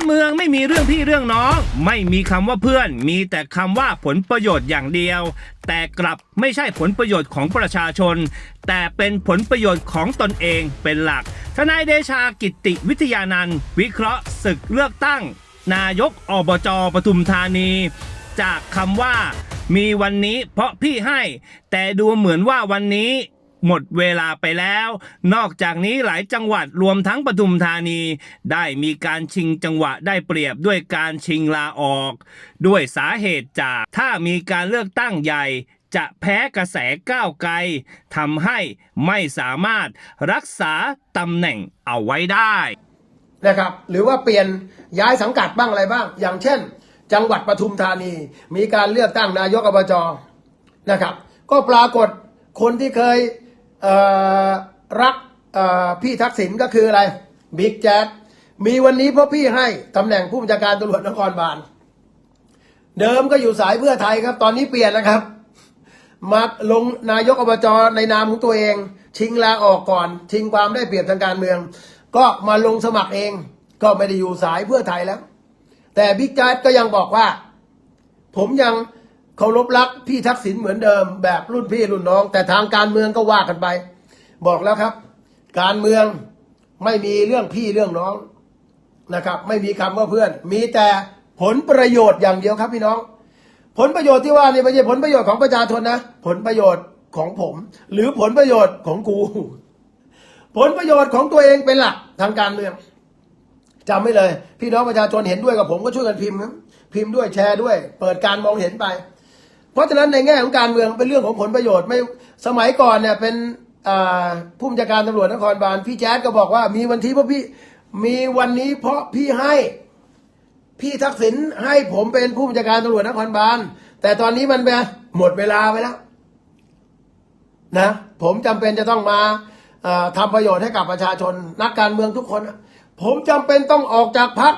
การเมืองไม่มีเรื่องพี่เรื่องน้อง ไม่มีคำว่าเพื่อน มีแต่คำว่าผลประโยชน์อย่างเดียว แต่กลับไม่ใช่ผลประโยชน์ของประชาชน แต่เป็นผลประโยชน์ของตนเองเป็นหลัก ทนายเดชากิติวิทยานันท์วิเคราะห์ศึกเลือกตั้ง นายกอบจปทุมธานี จากคำว่า มีวันนี้เพราะพี่ให้ แต่ดูเหมือนว่าวันนี้ หมดเวลาไปแล้ว นอกจากนี้หลายจังหวัดรวมทั้งปทุมธานี ได้มีการชิงจังหวะได้เปรียบด้วยการชิงลาออก ด้วยสาเหตุจากถ้ามีการเลือกตั้งใหญ่จะแพ้กระแสก้าวไกลทำให้ไม่สามารถรักษาตำแหน่งเอาไว้ได้นะครับหรือว่าเปลี่ยนย้ายสังกัดบ้างอะไรบ้าง อย่างเช่น จังหวัดปทุมธานี มีการเลือกตั้งนายกอบจนะครับ ก็ปรากฏคนที่เคย รักพี่ทักษิณก็คืออะไรบิ๊กแจ๊ดมีวันนี้เพราะพี่ให้ตำแหน่งผู้บัญชาการตำรวจนครบาลเดิมก็อยู่สายเพื่อไทยครับ ตอนนี้เปลี่ยนนะครับ มาลงนายกอบจในนามของตัวเอง ชิงลาออกก่อน ชิงความได้เปรียบทางการเมือง ก็มาลงสมัครเอง ก็ไม่ได้อยู่สายเพื่อไทยแล้ว แต่บิ๊กแจ๊ดก็ยังบอกว่า ผมยัง เคารพรักพี่ทักษิณเหมือนเดิม แบบรุ่นพี่รุ่นน้อง แต่ทางการเมืองก็ว่ากันไป บอกแล้วครับ การเมืองไม่มีเรื่องพี่เรื่องน้องนะครับ ไม่มีคำว่าเพื่อน มีแต่ผลประโยชน์อย่างเดียวครับพี่น้อง ผลประโยชน์ที่ว่านี่ไม่ใช่ผลประโยชน์ของประชาชนนะ ผลประโยชน์ของผม หรือผลประโยชน์ของกู ผลประโยชน์ของตัวเองเป็นหลักทางการเมืองจำไว้เลย พี่น้องประชาชนเห็นด้วยกับผมก็ช่วยกันพิมพ์ครับพิมพ์ด้วยแชร์ด้วย เปิดการมองเห็นไป ราะฉะนั้นในแง่ของการเมืองเป็นเรื่องของผลประโยชน์ไม่สมัยก่อนเนี่ยเป็นผู้บัญชาการตำรวจนครบาลพี่แจ๊ดก็บอกว่ามีวันที่เพราะพี่มีวันนี้เพราะพี่ให้พี่ทักษิณให้ผมเป็นผู้บัญชาการตำรวจนครบาลแต่ตอนนี้มันไปหมดเวลาไปแล้วนะผมจำเป็นจะต้องมาเอ่อทำประโยชน์ให้กับประชาชน นักการเมืองทุกคน ผมจำเป็นต้องออกจากพัก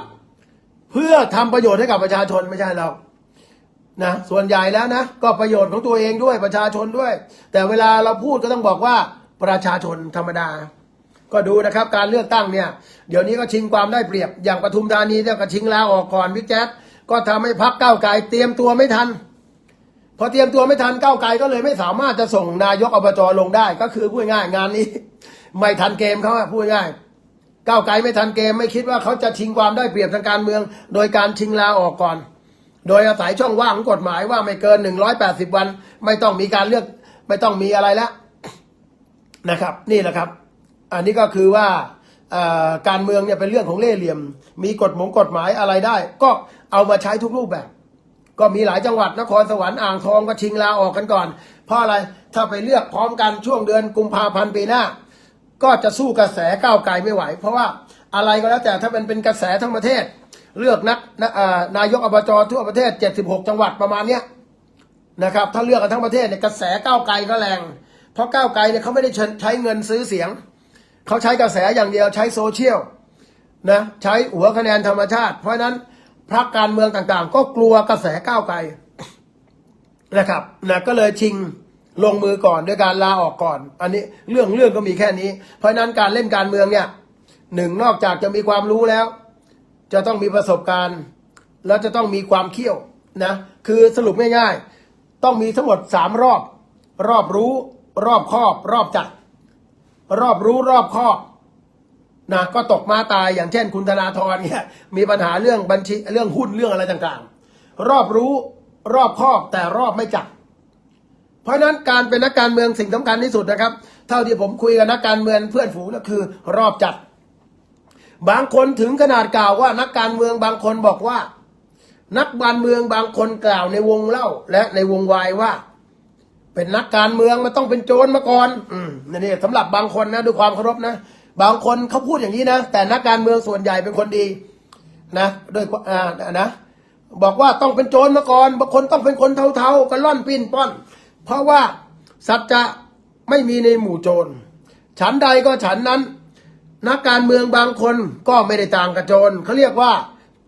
เพื่อทำประโยชน์ให้กับประชาชนไม่ใช่เรา นะส่วนใหญ่แล้วนะก็ประโยชน์ของตัวเองด้วยประชาชนด้วย แต่เวลาเราพูดก็ต้องบอกว่าประชาชนธรรมดา ก็ดูนะครับการเลือกตั้งเนี่ยเดี๋ยวนี้ก็ชิงความได้เปรียบอย่างปทุมธานีเนี่ยก็ชิงลาออกก่อนวิแจ๊ดก็ทำให้พักเก้าไกลเตรียมตัวไม่ทันพอเตรียมตัวไม่ทันเก้าไกลก็เลยไม่สามารถจะส่งนายกอบจลงได้ ก็คือพูดง่ายงานนี้ ไม่ทันเกมเขาพูดง่ายก้าวไกลไม่ทันเกมไม่คิดว่าเขาจะชิงความได้เปรียบทางการเมือง โดยการชิงลาออกก่อน โดยอาศัยช่องว่างของกฎหมายว่าไม่เกินหนึ่งร้อยแปดสิบวัน ไม่ต้องมีการเลือกไม่ต้องมีอะไรแล้วนะครับ นี่แหละครับ อันนี้ก็คือว่าการเมืองเนี่ยเป็นเรื่องของเล่ห์เหลี่ยม มีกฎหมงกฎหมายอะไรได้ ก็เอามาใช้ทุกรูปแบบ ก็มีหลายจังหวัดนครสวรรค์อ่างทองก็ชิงลาออกกันก่อน เพราะอะไรถ้าไปเลือกพร้อมกันช่วงเดือนกุมภาพันธ์ปีหน้า ก็จะสู้กระแสก้าวไกลไม่ไหว เพราะว่าอะไรก็แล้วแต่ถ้ามันเป็นกระแสทั้งประเทศ เลือกนักนนายกอบจทั่วประเทศ 76 จังหวัดประมาณเนี้ยนะครับ ถ้าเลือกกันทั้งประเทศเนี่ยกระแสก้าวไกลก็แรง เพราะก้าวไกลเนี่ยเขาไม่ได้ใช้เงินซื้อเสียง เขาใช้กระแสอย่างเดียวใช้โซเชียลนะใช้หัวคะแนนธรรมชาติ เพราะฉะนั้นพรรคการเมืองต่างๆ ก็กลัวกระแสก้าวไกลนะครับนะก็เลยชิงลงมือก่อนด้วยการลาออกก่อน อันนี้เรื่องเรื่องก็มีแค่นี้ เพราะฉะนั้นการเล่นการเมืองเนี่ยหนึ่งนอกจากจะมีความรู้แล้ว จะต้องมีประสบการณ์ แล้วจะต้องมีความเขี้ยวนะคือสรุปง่ายๆ ต้องมีทั้งหมดสามรอบ รอบรู้รอบครอบ รอบจัดรอบรู้รอบครอบนะก็ตกมาตายอย่างเช่นคุณธนาธรเนี่ยมีปัญหาเรื่องบัญชีเรื่องหุ้นเรื่องอะไรต่างๆ รอบรู้รอบครอบแต่รอบไม่จัดเพราะฉะนั้นการเป็นนักการเมืองสิ่งสำคัญที่สุดนะครับ เท่าที่ผมคุยกับนักการเมืองเพื่อนฝูงก็คือ รอบจัด บางคนถึงขนาดกล่าวว่านักการเมืองบางคนบอกว่า นักการเมืองบางคนกล่าวในวงเล่า และในวงวายว่า เป็นนักการเมืองมันต้องเป็นโจรมาก่อน อืมนี่สำหรับบางคนนะด้วยความเคารพนะบางคนเขาพูดอย่างนี้นะ แต่นักการเมืองส่วนใหญ่เป็นคนดีนะด้วยอ่านะ บอกว่าต้องเป็นโจรมาก่อนบางคนต้องเป็นคนเทาๆก็ล่อนปิ้นป้อน เพราะว่าสัจจะไม่มีในหมู่โจรฉันใดก็ฉันนั้น นักการเมืองบางคนก็ไม่ได้ต่างกับโจรเขาเรียกว่า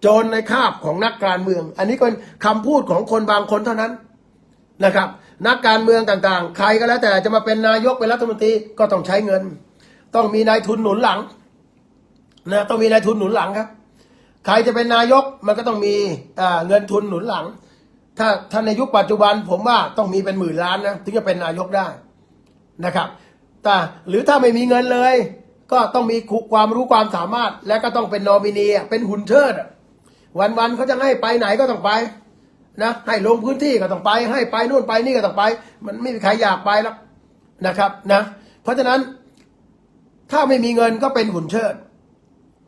โจรในคาบของนักการเมือง อันนี้เป็นคำพูดของคนบางคนเท่านั้นนะครับ นักการเมืองต่างๆ ใครก็แล้วแต่จะมาเป็นนายกเป็นรัฐมนตรีก็ต้องใช้เงิน ต้องมีนายทุนหนุนหลังนะต้องมีนายทุนหนุนหลังครับ ใครจะเป็นนายกมันก็ต้องมีเงินทุนหนุนหลัง ถ้าถ้าในยุคปัจจุบันผมว่าต้องมีเป็นหมื่นล้านนะถึงจะเป็นนายกได้นะครับแต่หรือถ้าไม่มีเงินเลย ก็ต้องมีความรู้ความสามารถ และก็ต้องเป็นนอมินีเป็นหุ่นเชิดวันๆเขาจะให้ไปไหนก็ต้องไปนะให้ลงพื้นที่ก็ต้องไป ให้ไปนู่นไปนี่ก็ต้องไป มันไม่มีใครอยากไปแล้วนะครับนะเพราะฉะนั้นถ้าไม่มีเงินก็เป็นหุ่นเชิด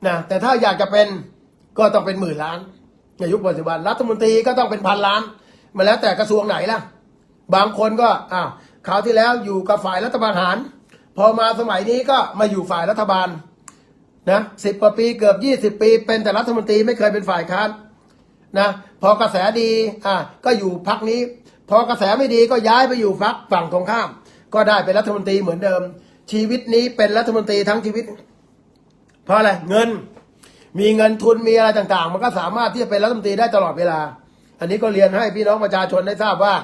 นะแต่ถ้าอยากจะเป็นก็ต้องเป็นหมื่นล้านในยุคปัจจุบันรัฐมนตรีก็ต้องเป็นพันล้านมาแล้วแต่กระทรวงไหนล่ะ บางคนก็อ้าวคราวที่แล้วอยู่กับฝ่ายรัฐบาลหาร พอมาสมัยนี้ก็มาอยู่ฝ่ายรัฐบาลนะสิบกว่าปีเกือบยี่สิบปี เป็นแต่รัฐมนตรีไม่เคยเป็นฝ่ายค้านนะพอกระแสดีอะก็อยู่พักนี้ พอกระแสไม่ดีก็ย้ายไปอยู่พักฝั่งตรงข้าม ก็ได้เป็นรัฐมนตรีเหมือนเดิม ชีวิตนี้เป็นรัฐมนตรีทั้งชีวิต เพราะอะไรเงิน มีเงินทุนมีอะไรต่างๆ มันก็สามารถที่จะเป็นรัฐมนตรีได้ตลอดเวลา อันนี้ก็เรียนให้พี่น้องประชาชนได้ทราบว่า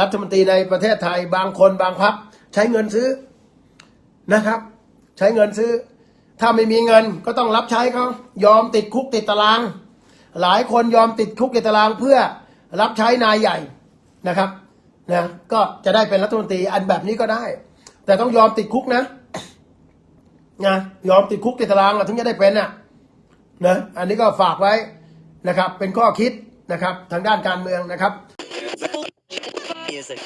รัฐมนตรีในประเทศไทยบางคนบางพักใช้เงินซื้อ นะครับ ใช้เงินซื้อ ถ้าไม่มีเงินก็ต้องรับใช้เขายอมติดคุกติดตาราง หลายคนยอมติดคุกติดตารางเพื่อรับใช้นายใหญ่นะครับนะก็จะได้เป็นรัฐมนตรีอันแบบนี้ก็ได้ แต่ต้องยอมติดคุกนะนะยอมติดคุกติดตารางอะถึงจะได้เป็นอะนะอันนี้ก็ฝากไว้นะครับ เป็นข้อคิดนะครับทางด้านการเมืองนะครับ Music.